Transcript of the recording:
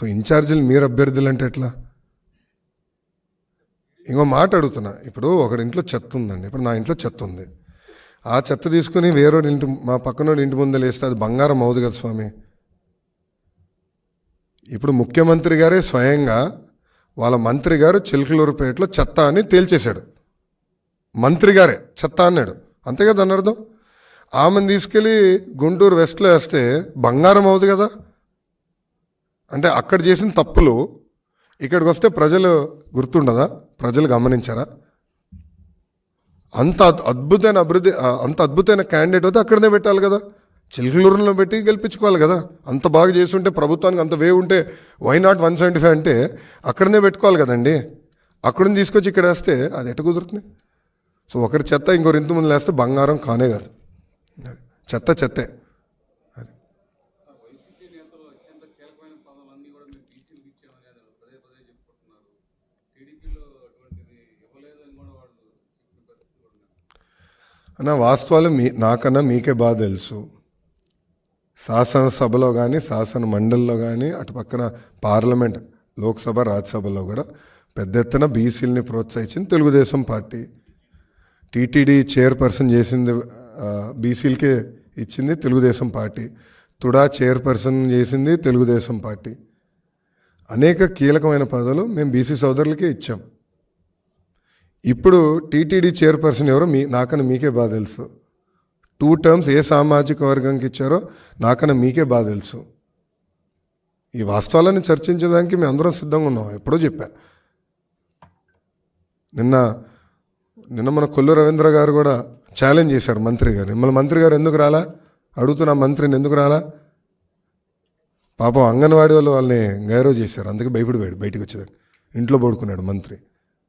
So ఇన్ఛార్జీలు మీరు అభ్యర్థులు అంటే ఎట్లా? ఇంకో మాట అడుగుతున్నా. ఇప్పుడు ఒకడి ఇంట్లో చెత్త ఉందండి. ఇప్పుడు నా ఇంట్లో చెత్త ఉంది. ఆ చెత్త తీసుకుని వేరే ఇంటి మా పక్కనోడి ఇంటి ముందర వేస్తే అది బంగారం అవుదు కదా స్వామి. ఇప్పుడు ముఖ్యమంత్రి గారే స్వయంగా వాళ్ళ మంత్రి గారు చిలుకలూరుపేటలో చెత్త అని తేల్చేశాడు. మంత్రి గారే చెత్త అన్నాడు. అంతే కదా అన్నర్థం ఆమెను తీసుకెళ్ళి గుంటూరు వెస్ట్లో వేస్తే బంగారం అవుదు కదా? అంటే అక్కడ చేసిన తప్పులు ఇక్కడికి వస్తే ప్రజలు గుర్తుండదా? ప్రజలు గమనించారా? అంత అద్- అద్భుతమైన అభివృద్ధి అంత అద్భుతమైన క్యాండిడేట్ అయితే అక్కడనే పెట్టాలి కదా. చిలుకలూరులో పెట్టి గెలిపించుకోవాలి కదా. అంత బాగా చేస్తుంటే ప్రభుత్వానికి అంత వే ఉంటే why not one seventy five అంటే అక్కడనే పెట్టుకోవాలి కదండి. అక్కడిని తీసుకొచ్చి ఇక్కడ వేస్తే అది ఎట్ట కుదురుతుంది? సో ఒకరి చెత్త ఇంకొకరి ఇంటి ముందు వేస్తే బంగారం కానే కాదు. చెత్త చెత్తే. అది. అన్న వాస్తవాలు మీ నాకన్నా మీకే బాగా తెలుసు. శాసనసభలో కానీ శాసన మండలిలో కానీ అటు పక్కన పార్లమెంట్ లోక్సభ రాజ్యసభలో కూడా పెద్ద ఎత్తున బీసీలని ప్రోత్సహించింది తెలుగుదేశం పార్టీ. టీటీడీ చైర్పర్సన్ చేసింది బీసీలకే ఇచ్చింది తెలుగుదేశం పార్టీ. తుడా చైర్పర్సన్ చేసింది తెలుగుదేశం పార్టీ. అనేక కీలకమైన పదవులు మేము బీసీ సోదరులకే ఇచ్చాం. ఇప్పుడు టీటీడీ చైర్పర్సన్ ఎవరో మీ నాకన్నా మీకే బాగా తెలుసు. టూ టర్మ్స్ ఏ సామాజిక వర్గంకి ఇచ్చారో నాకన్నా మీకే బాగా తెలుసు. ఈ వాస్తవాలను చర్చించడానికి మేము అందరం సిద్ధంగా ఉన్నాం ఎప్పుడో చెప్పా. నిన్న నిన్న మన కొల్లు రవీంద్ర గారు కూడా ఛాలెంజ్ చేశారు మంత్రి గారు. మిమ్మల్ని మంత్రి గారు ఎందుకు రాలా? అడుగుతున్నా మంత్రిని ఎందుకు రాలా? పాపం అంగన్వాడీ వాళ్ళు వాళ్ళని గైరవ్ చేశారు. అందుకే భయపడిపోయాడు బయటకు వచ్చేదానికి ఇంట్లో పడుకున్నాడు మంత్రి.